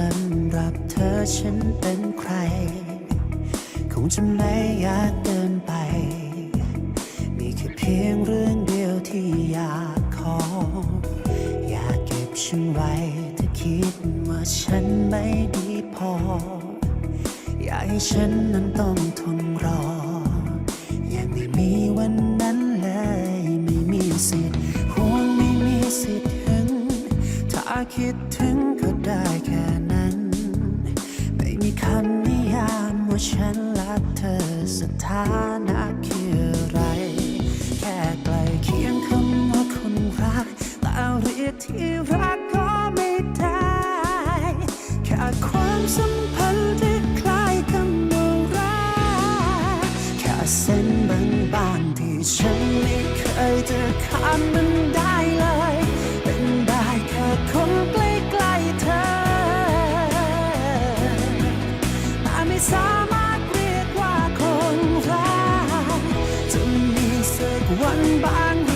สำหรับเธอฉันเป็นใคร คงจะไม่อยากเดินไป มีแค่เพียงเรื่องเดียวที่อยากขอ อยากเก็บฉันไว้ถ้าคิดว่าฉันไม่ดีพอ อยากให้ฉันนั้นต้อง ว่าฉันรักเธอสุดท้าย สัก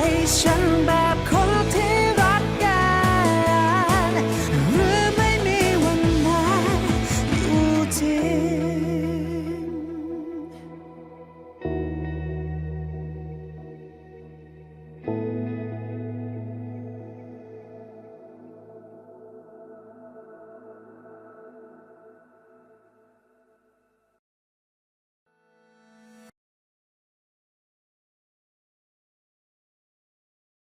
ให้ฉันแบบ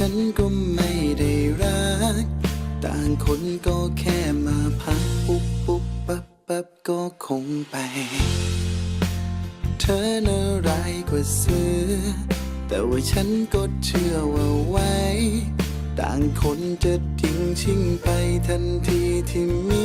ฉันก็ไม่ได้รัก ต่างคนก็แค่มาพักปุ๊บปุ๊บปั๊บปั๊บก็คงไป เธอน่าร้ายกว่าเสือ แต่ว่าฉันก็เชื่อว่าไว้ ต่างคนจะทิ้งชิงไปทันทีที่มี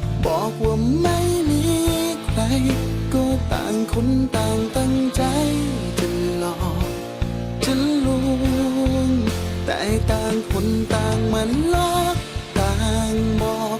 บอกว่าไม่มีใคร ก็ต่างคนต่างตั้งใจจะหลอกจะลวง แต่ต่างคนต่างมันลอกต่างบอก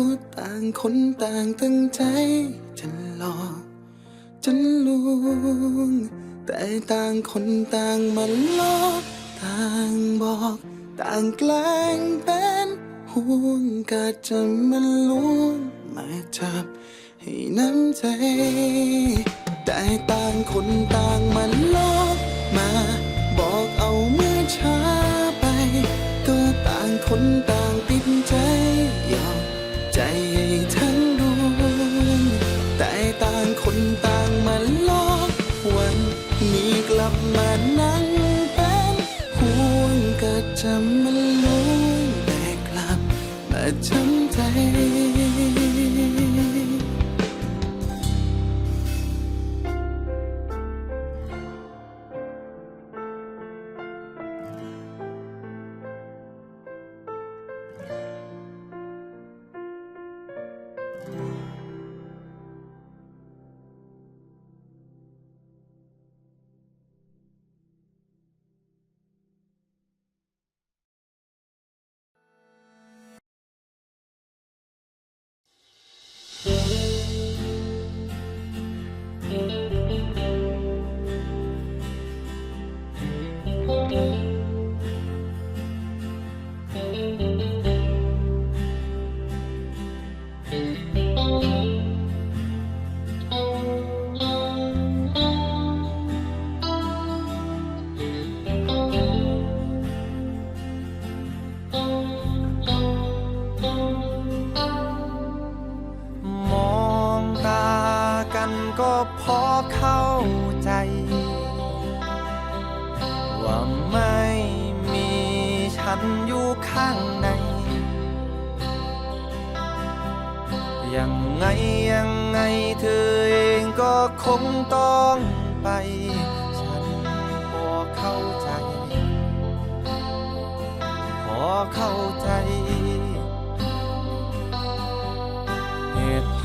ก็ต่างคนต่างตั้งใจ จะหลอกจะลวง แต่ต่างคนต่างมันลอกต่างบอก ต่างแกล้งเป็นห่วงก็จะมันลวงมาจับให้น้ำใจ แต่ต่างคนต่างมันลอกมา ต่างคนต่างมันลอกวันนี้กลับมานั่งเป็นห่วงก็จะมันลวงแต่กลับมาช้ำใจ ก็พอเข้าใจ ว่าไม่มีฉันอยู่ข้างใน ยังไงยังไงเธอเองก็คงต้อง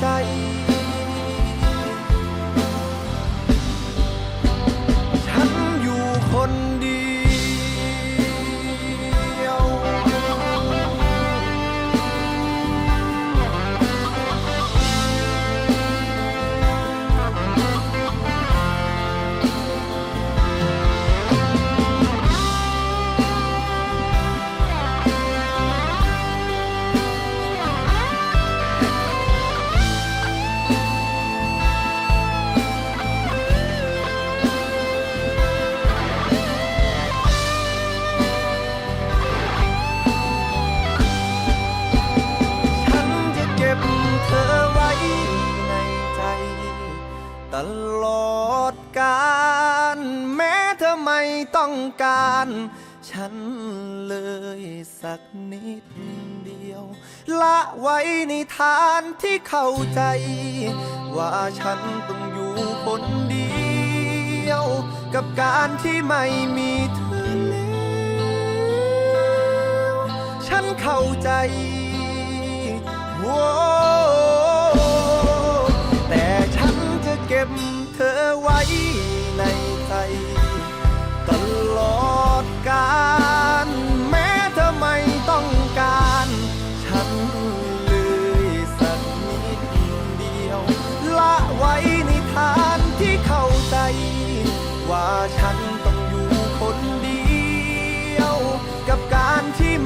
ใจ การ ฉันเลยสักนิดเดียว ละไว้ในฐานที่เข้าใจ ว่าฉันต้องอยู่คนเดียว กับการที่ไม่มีเธอแล้วฉันเข้าใจโ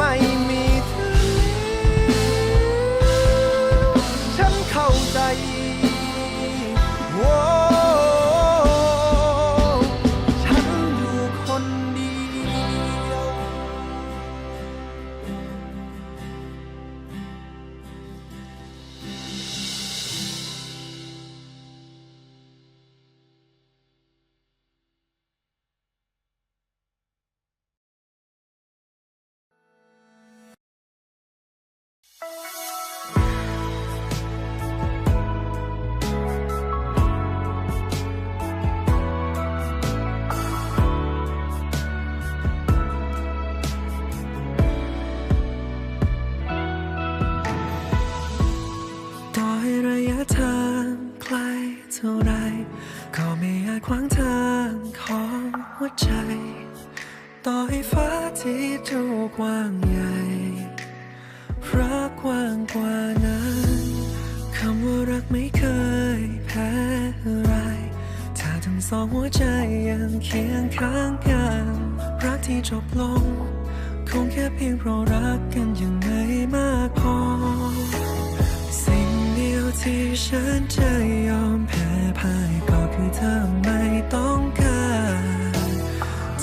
ก ยังเคียงข้างกัน รักที่จบลง คงแค่เพียงเพราะรักกันยังไม่มากพอ สิ่งเดียวที่ฉันจะยอมแพ้พ่ายก็คือเธอไม่ต้องการ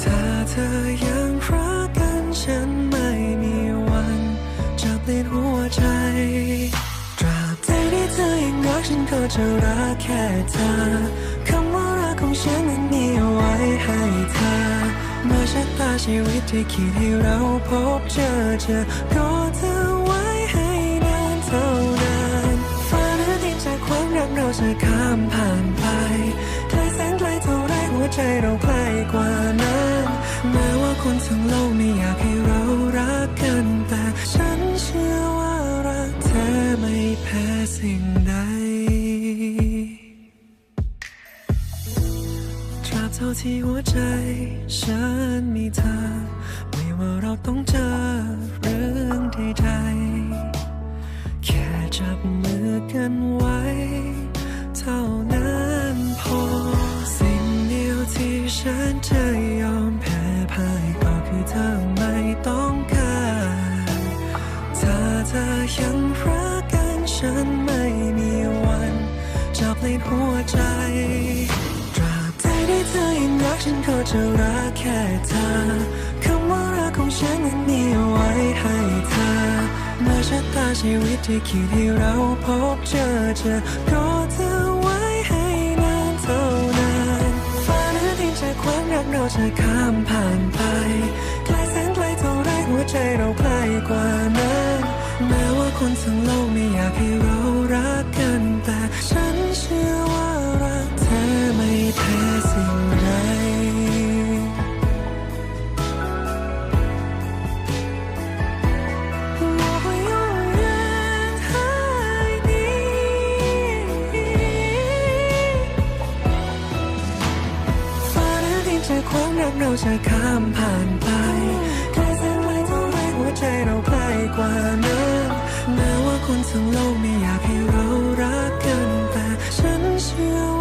ถ้าเธอยังรักกันฉันไม่มีวันจะเปลี่ยนหัวใจตราบใดที่เธอยังรักฉันก็จะรักแค่เธอ เมื่อชะตาชีวิตที่คิดให้เราพบเจอเจอก็เธอไว้ให้นานเท่านานฟ้าหรือดินจากความรักเราจะข้ามผ่านไปไกลแสนไกลเท่าไรหัวใจเราใกล้กว่านั้นแม้ว่าคนทั้งโลกไม่อยากให้เรารักกันแต่ฉันเชื่อว่ารักเธอไม่แพ้สิ่ง ที่หัวใจ ฉันมีเธอ ไม่ว่าเราต้องเจอเรื่องใดๆ แค่จับมือกันไว้ จะรักแค่เธอคำว่ารักของฉันนั้นมีเอาไว้ให้เธอเมื่อชะตาชีวิตที่คิดให้เราพบเจอเจอก็เธอไว้ให้นานเท่านานฝ้าหรือดินจากความรักเราจะข้ามผ่านไป รักเราจะข้ามผ่านไปใครแสัไวเท่าไรหัวใจเราใกล้กว่านั้นแม้ว่าคนทั้งโลกไม่อยากให้เรารักกันแต่ฉันเชื่อ